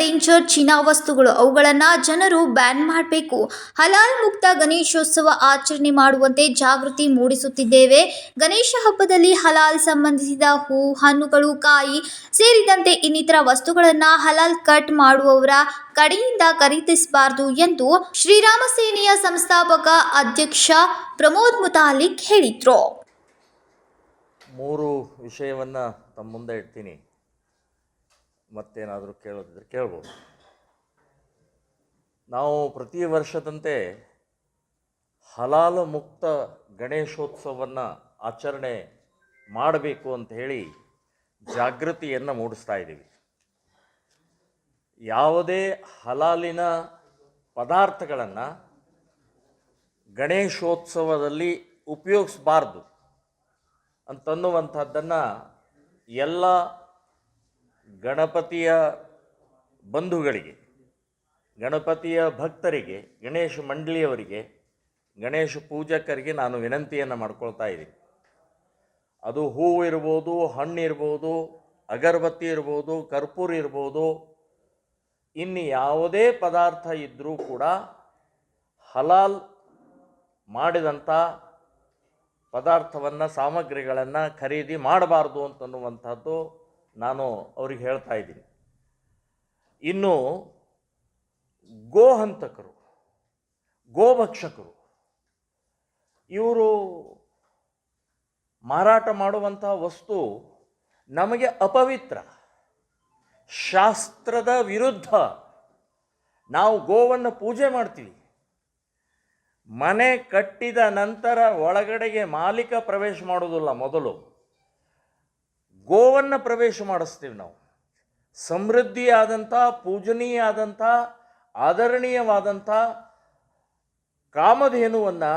Danger China ವಸ್ತುಗಳು. ಅವುಗಳನ್ನು ಜನರು ಬ್ಯಾನ್ ಮಾಡಬೇಕು. ಹಲಾಲ್ ಮುಕ್ತ ಗಣೇಶೋತ್ಸವ ಆಚರಣೆ ಮಾಡುವಂತೆ ಜಾಗೃತಿ ಮೂಡಿಸುತ್ತಿದ್ದೇವೆ. ಗಣೇಶ ಹಬ್ಬದಲ್ಲಿ ಹಲಾಲ್ ಸಂಬಂಧಿಸಿದ ಹೂ ಹಣ್ಣುಗಳು ಕಾಯಿ ಸೇರಿದಂತೆ ಇನ್ನಿತರ ವಸ್ತುಗಳನ್ನು ಹಲಾಲ್ ಕಟ್ ಮಾಡುವವರ ಕಡೆಯಿಂದ ಖರೀದಿಸಬಾರದು ಎಂದು ಶ್ರೀರಾಮ ಸೇನೆಯ ಸಂಸ್ಥಾಪಕ ಅಧ್ಯಕ್ಷ ಪ್ರಮೋದ್ ಮುತಾಲಿಕ್ ಹೇಳಿದರು. ಮೂರು ವಿಷಯವನ್ನು ತಮ್ಮ ಮುಂದೆ ಇಡ್ತೀನಿ. ಮತ್ತೇನಾದರೂ ಕೇಳೋದಿದ್ರೆ ಕೇಳ್ಬೋದು. ನಾವು ಪ್ರತಿ ವರ್ಷದಂತೆ ಹಲಾಲು ಮುಕ್ತ ಗಣೇಶೋತ್ಸವವನ್ನು ಆಚರಣೆ ಮಾಡಬೇಕು ಅಂತ ಹೇಳಿ ಜಾಗೃತಿಯನ್ನು ಮೂಡಿಸ್ತಾ ಇದ್ದೀವಿ. ಯಾವುದೇ ಹಲಾಲಿನ ಪದಾರ್ಥಗಳನ್ನು ಗಣೇಶೋತ್ಸವದಲ್ಲಿ ಉಪಯೋಗಿಸಬಾರ್ದು ಅಂತನ್ನುವಂಥದ್ದನ್ನು ಎಲ್ಲ ಗಣಪತಿಯ ಬಂಧುಗಳಿಗೆ, ಗಣಪತಿಯ ಭಕ್ತರಿಗೆ, ಗಣೇಶ ಮಂಡಳಿಯವರಿಗೆ, ಗಣೇಶ ಪೂಜಕರಿಗೆ ನಾನು ವಿನಂತಿಯನ್ನು ಮಾಡ್ಕೊಳ್ತಾ ಇದ್ದೀನಿ. ಅದು ಹೂವು ಇರ್ಬೋದು, ಹಣ್ಣು ಇರ್ಬೋದು, ಅಗರಬತ್ತಿ ಇರ್ಬೋದು, ಕರ್ಪೂರ ಇರ್ಬೋದು, ಇನ್ನು ಯಾವುದೇ ಪದಾರ್ಥ ಇದ್ದರೂ ಕೂಡ ಹಲಾಲ್ ಮಾಡಿದಂಥ ಪದಾರ್ಥವನ್ನು, ಸಾಮಗ್ರಿಗಳನ್ನು ಖರೀದಿ ಮಾಡಬಾರ್ದು ಅಂತನ್ನುವಂಥದ್ದು ನಾನು ಅವ್ರಿಗೆ ಹೇಳ್ತಾ ಇದ್ದೀನಿ. ಇನ್ನು ಗೋಹಂತಕರು, ಗೋಭಕ್ಷಕರು, ಇವರು ಮಾರಾಟ ಮಾಡುವಂಥ ವಸ್ತು ನಮಗೆ ಅಪವಿತ್ರ. ಶಾಸ್ತ್ರದ ವಿರುದ್ಧ ನಾವು ಗೋವನ್ನು ಪೂಜೆ ಮಾಡ್ತೀವಿ. ಮನೆ ಕಟ್ಟಿದ ನಂತರ ಒಳಗಡೆಗೆ ಮಾಲೀಕ ಪ್ರವೇಶ ಮಾಡೋದಿಲ್ಲ ಮೊದಲು. ಗೋವನ್ನು ಪ್ರವೇಶ ಮಾಡಿಸ್ತೀವಿ ನಾವು. ಸಮೃದ್ಧಿಯಾದಂಥ ಪೂಜನೀಯಾದಂಥ ಆದರಣೀಯವಾದಂಥ ಕಾಮಧೇನುವನ್ನು,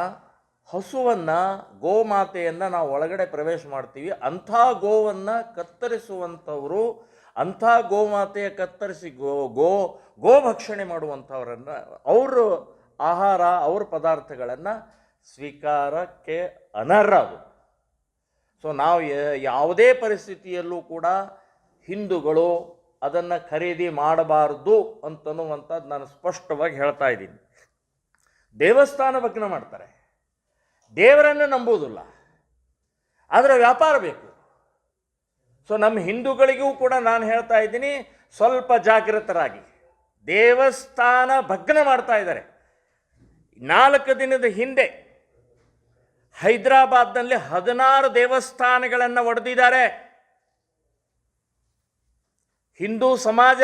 ಹಸುವನ್ನು, ಗೋಮಾತೆಯನ್ನು ನಾವು ಒಳಗಡೆ ಪ್ರವೇಶ ಮಾಡ್ತೀವಿ. ಅಂಥ ಗೋವನ್ನು ಕತ್ತರಿಸುವಂಥವರು, ಅಂಥ ಗೋಮಾತೆಯ ಕತ್ತರಿಸಿ ಗೋ ಗೋ, ಗೋಭಕ್ಷಣೆ ಮಾಡುವಂಥವರನ್ನು, ಅವರ ಆಹಾರ, ಅವ್ರ ಪದಾರ್ಥಗಳನ್ನು ಸ್ವೀಕಾರಕ್ಕೆ ಅನರ್ಹ ಸೊ ನಾವು ಯಾವುದೇ ಪರಿಸ್ಥಿತಿಯಲ್ಲೂ ಕೂಡ ಹಿಂದೂಗಳು ಅದನ್ನು ಖರೀದಿ ಮಾಡಬಾರ್ದು ಅಂತನ್ನುವಂಥದ್ದು ನಾನು ಸ್ಪಷ್ಟವಾಗಿ ಹೇಳ್ತಾ ಇದ್ದೀನಿ. ದೇವಸ್ಥಾನ ಭಗ್ನ ಮಾಡ್ತಾರೆ. ದೇವರನ್ನು ನಂಬುವುದಿಲ್ಲ. ಆದರೆ ವ್ಯಾಪಾರ ಬೇಕು. ಸೊ ನಮ್ಮ ಹಿಂದೂಗಳಿಗೂ ಕೂಡ ನಾನು ಹೇಳ್ತಾ ಇದ್ದೀನಿ, ಸ್ವಲ್ಪ ಜಾಗೃತರಾಗಿ ದೇವಸ್ಥಾನ ಭಗ್ನ ಮಾಡ್ತಾ ಇದ್ದಾರೆ. ನಾಲ್ಕು ದಿನದ ಹಿಂದೆ ಹೈದರಾಬಾದ್ನಲ್ಲಿ ಹದಿನಾರು ದೇವಸ್ಥಾನಗಳನ್ನು ಒಡೆದಿದ್ದಾರೆ. ಹಿಂದೂ ಸಮಾಜ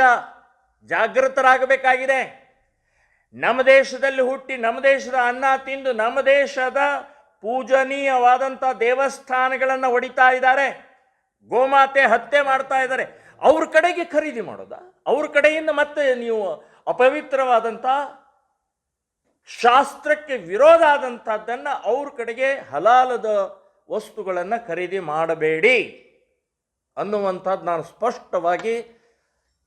ಜಾಗೃತರಾಗಬೇಕಾಗಿದೆ. ನಮ್ಮ ದೇಶದಲ್ಲಿ ಹುಟ್ಟಿ, ನಮ್ಮ ದೇಶದ ಅನ್ನ ತಿಂದು, ನಮ್ಮ ದೇಶದ ಪೂಜನೀಯವಾದಂಥ ದೇವಸ್ಥಾನಗಳನ್ನು ಒಡಿತಾ ಇದ್ದಾರೆ. ಗೋಮಾತೆ ಹತ್ಯೆ ಮಾಡ್ತಾ ಇದ್ದಾರೆ. ಅವ್ರ ಕಡೆಗೆ ಖರೀದಿ ಮಾಡೋದಾ? ಅವ್ರ ಕಡೆಯಿಂದ ಮತ್ತೆ ನೀವು ಅಪವಿತ್ರವಾದಂಥ ಶಾಸ್ತ್ರಕ್ಕೆ ವಿರೋಧ ಆದಂಥದ್ದನ್ನು ಅವ್ರ ಕಡೆಗೆ ಹಲಾಲದ ವಸ್ತುಗಳನ್ನು ಖರೀದಿ ಮಾಡಬೇಡಿ ಅನ್ನುವಂಥದ್ದು ನಾನು ಸ್ಪಷ್ಟವಾಗಿ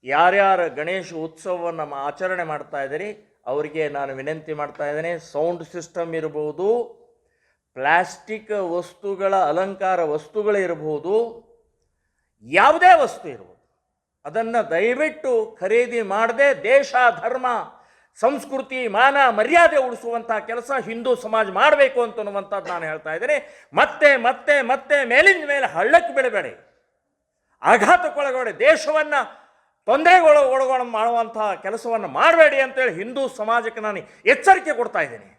ಯಾರ್ಯಾರ ಗಣೇಶ ಉತ್ಸವವನ್ನು ಆಚರಣೆ ಮಾಡ್ತಾ ಇದ್ದೀರಿ, ಅವರಿಗೆ ನಾನು ವಿನಂತಿ ಮಾಡ್ತಾ ಇದ್ದೇನೆ. ಸೌಂಡ್ ಸಿಸ್ಟಮ್ ಇರಬಹುದು ಪ್ಲಾಸ್ಟಿಕ್ ವಸ್ತುಗಳ ಅಲಂಕಾರ ವಸ್ತುಗಳಿರಬಹುದು ಯಾವುದೇ ವಸ್ತು ಇರ್ಬೋದು, ಅದನ್ನು ದಯವಿಟ್ಟು ಖರೀದಿ ಮಾಡದೆ ದೇಶ, ಧರ್ಮ ಸಂಸ್ಕೃತಿ, ಮಾನ, ಮರ್ಯಾದೆ ಉಳಿಸುವಂತಹ ಕೆಲಸ ಹಿಂದೂ ಸಮಾಜ ಮಾಡಬೇಕು ಅಂತನ್ನುವಂಥದ್ದು ನಾನು ಹೇಳ್ತಾ ಇದ್ದೀನಿ. ಮತ್ತೆ ಮತ್ತೆ ಮತ್ತೆ ಮೇಲಿಂದ ಮೇಲೆ ಹಳ್ಳಕ್ಕೆ ಬಿಡಬೇಡಿ ಆಘಾತಕ್ಕೊಳಗಡೆ ದೇಶವನ್ನು ತೊಂದರೆಗೊಳ, ಒಳಗೊಳ ಮಾಡುವಂತಹ ಕೆಲಸವನ್ನು ಮಾಡಬೇಡಿ ಅಂತೇಳಿ ಹಿಂದೂ ಸಮಾಜಕ್ಕೆ ನಾನು ಎಚ್ಚರಿಕೆ ಕೊಡ್ತಾ ಇದ್ದೀನಿ.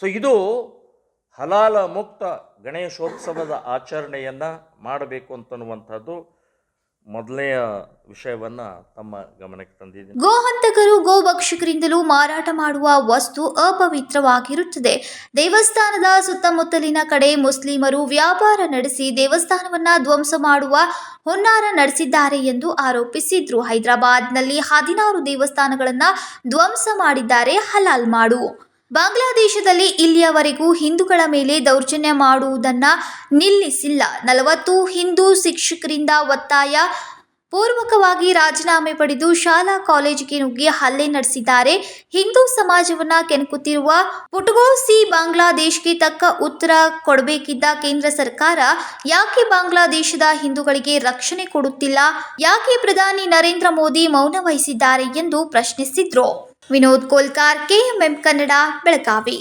ಸೊ ಇದು ಹಲಾಲ ಮುಕ್ತ ಗಣೇಶೋತ್ಸವದ ಆಚರಣೆಯನ್ನು ಮಾಡಬೇಕು ಅಂತನ್ನುವಂಥದ್ದು ಮೊದಲನೆಯ ವಿಷಯವನ್ನ ತಮ್ಮ ಗಮನಕ್ಕೆ ತಂದಿದ್ದೀನಿ. ಗೋಹಂತಕರು, ಗೋಭಕ್ಷಕರಿಂದಲೂ ಮಾರಾಟ ಮಾಡುವ ವಸ್ತು ಅಪವಿತ್ರವಾಗಿರುತ್ತದೆ. ದೇವಸ್ಥಾನದ ಸುತ್ತಮುತ್ತಲಿನ ಕಡೆ ಮುಸ್ಲಿಮರು ವ್ಯಾಪಾರ ನಡೆಸಿ ದೇವಸ್ಥಾನವನ್ನ ಧ್ವಂಸ ಮಾಡುವ ಹುನ್ನಾರ ನಡೆಸಿದ್ದಾರೆ ಎಂದು ಆರೋಪಿಸಿದ್ರು. ಹೈದರಾಬಾದ್ನಲ್ಲಿ ಹದಿನಾರು ದೇವಸ್ಥಾನಗಳನ್ನ ಧ್ವಂಸ ಮಾಡಿದ್ದಾರೆ. ಹಲಾಲ್ ಮಾಡು. ಬಾಂಗ್ಲಾದೇಶದಲ್ಲಿ ಇಲ್ಲಿಯವರೆಗೂ ಹಿಂದೂಗಳ ಮೇಲೆ ದೌರ್ಜನ್ಯ ಮಾಡುವುದನ್ನು ನಿಲ್ಲಿಸಿಲ್ಲ. ನಲವತ್ತು ಹಿಂದೂ ಶಿಕ್ಷಕರಿಂದ ಒತ್ತಾಯ. ಪೂರ್ವಕವಾಗಿ ರಾಜೀನಾಮೆ ಪಡೆದು ಶಾಲಾ ಕಾಲೇಜಿಗೆ ನುಗ್ಗಿ ಹಲ್ಲೆ ನಡೆಸಿದ್ದಾರೆ. ಹಿಂದೂ ಸಮಾಜವನ್ನು ಕೆಣಕುತ್ತಿರುವ ಪುಟಗೋಸಿ ಬಾಂಗ್ಲಾದೇಶಕ್ಕೆ ತಕ್ಕ ಉತ್ತರ ಕೊಡಬೇಕಿದ್ದ ಕೇಂದ್ರ ಸರ್ಕಾರ ಯಾಕೆ ಬಾಂಗ್ಲಾದೇಶದ ಹಿಂದೂಗಳಿಗೆ ರಕ್ಷಣೆ ಕೊಡುತ್ತಿಲ್ಲ? ಯಾಕೆ ಪ್ರಧಾನಿ ನರೇಂದ್ರ ಮೋದಿ ಮೌನ ವಹಿಸಿದ್ದಾರೆ ಎಂದು ಪ್ರಶ್ನಿಸಿದ್ರು? ವಿನೋದ್ ಕೋಲ್ಕಾರ್ ಕೆಎಂಎಂ ಕನ್ನಡ ಬೆಳಗಾವಿ